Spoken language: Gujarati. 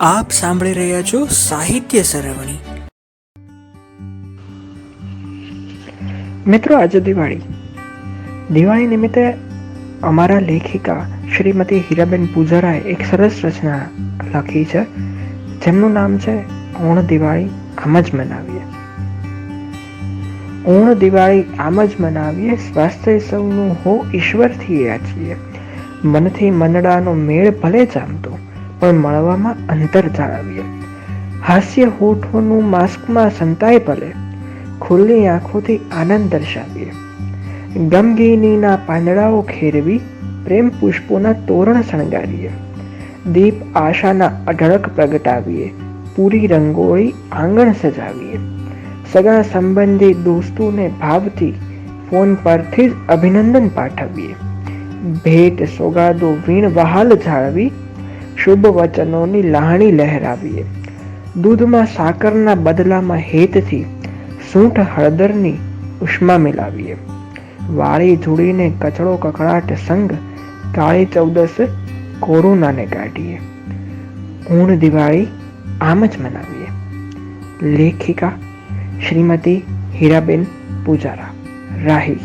આપ સાંભળી રહ્યા છો સાહિત્ય સરવણી. મિત્રો, આજે દિવાળી. દિવાળી નિમિત્તે અમારા લેખિકા શ્રીમતી હીરાબેન પૂજારાએ એક સરસ રચના લખી છે. જેમનું નામ છે ઓણ દિવાળી આમ જ મનાવીએ. ઓણ દિવાળી આમ જ મનાવીએ, સ્વાસ્થ્ય સૌનું હો ઈશ્વરથી યાચીએ મનથી મનડાનો મેળ ભલે જામતો. પણ મળવામાં અંતર જાળવીએ હાસ્ય હોઠોનું માસ્કમાં સંતાય ભલે ખુલ્લી આંખોથી આનંદ દર્શાવીએ. ગમગીનીના પાંદડાઓ ખેરવી, પ્રેમ પુષ્પોના તોરણ શણગારીએ. દીપ આશાના અઢળક પ્રગટાવીએ. પૂરી રંગોળી આંગણ સજાવીએ. સગા સંબંધી દોસ્તોને ભાવથી ફોન પરથી જ અભિનંદન પાઠવીએ. ભેટ સોગાદો વીણ વહાલ જાળવી શુભ વચનોની લાહણી લહેરાવીએ. દૂધમાં સાકરના બદલામાં હેતથી સૂંઠ હળદરની ઉષ્મા મિલાવીએ. વાળી જોડીને કચડો કકડાટ સંગ કાળી ચૌદસ કોરોનાને કાઢીએ ઊણ દિવાળી આમ જ મનાવીએ. લેખિકા શ્રીમતી હીરાબેન પૂજારા, રાહી.